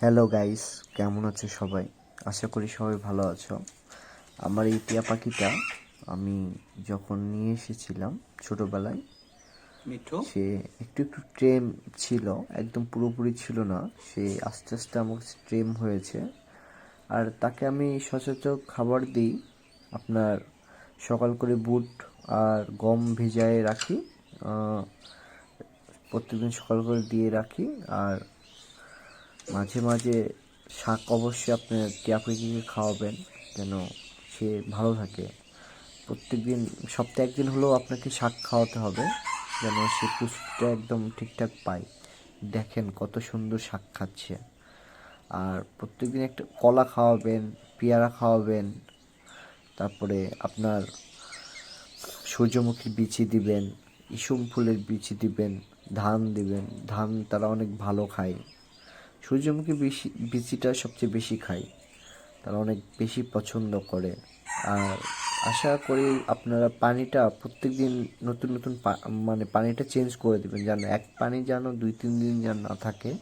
Hello guys কেমন আছো সবাই? আশা করি সবাই ভালো আছো। আমার এই টিয়া পাখিটা আমি যখন নিয়ে এসেছিলাম ছোটবেলায় সে একটু একটু ট্রেম ছিল একদম পুরোপুরি ছিল না। সে আস্তে আস্তে আমার ট্রেম হয়েছে। আর তাকে আমি সচেতন খাবার দিই আপনার সকাল করে বুট আর গম ভিজায় রাখি প্রত্যেকদিন সকাল করে দিয়ে রাখি। আর মাঝে মাঝে শাক অবশ্যই আপনার টিয়া পাখিকে খাওয়াবেন যেন সে ভালো থাকে। প্রত্যেকদিন, সপ্তাহে একদিন হলেও আপনাকে শাক খাওয়াতে হবে যেন সে পুষ্টিটা একদম ঠিকঠাক পায়। দেখেন কত সুন্দর শাক খাচ্ছে। আর প্রত্যেকদিন একটা কলা খাওয়াবেন, পেয়ারা খাওয়াবেন, তারপরে আপনার সূর্যমুখীর বিচি দিবেন, ইসুম ফুলের বিচি দিবেন, ধান দিবেন। ধান তারা অনেক ভালো খায়। সূর্যমুখী বেশি বিচিটা সবচেয়ে বেশি খায়। তারা অনেক বেশি পছন্দ করে। আর আশা করি আপনারা পানিটা প্রত্যেক দিন নতুন নতুন মানে পানিটা চেঞ্জ করে দিবেন। যেন এক পানি যেন দুই, তিন দিন যেন না থাকে।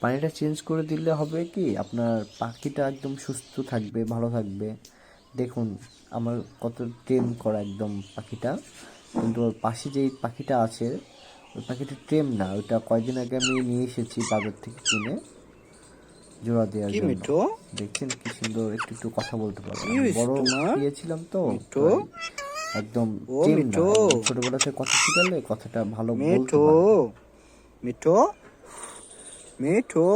পানিটা চেঞ্জ করে দিলে হবে কি, আপনার পাখিটা একদম সুস্থ থাকবে, ভালো থাকবে। দেখুন, আমার কত টেম করা একদম পাখিটা। কিন্তু পাশে যেই পাখিটা আছে ওই পাখিটা ট্রেম না ওইটা কয়দিন আগে আমি নিয়ে এসেছি বাজার থেকে কিনে জোড়া দেওয়ার জন্য। দেখছেন কি সুন্দর একটু একটু কথা বলতে পারব বড়? দিয়েছিলাম তো একদম ছোটবেলা থেকে কথা শিখালে কথাটা ভালো মিঠো? মিঠু? মিঠু?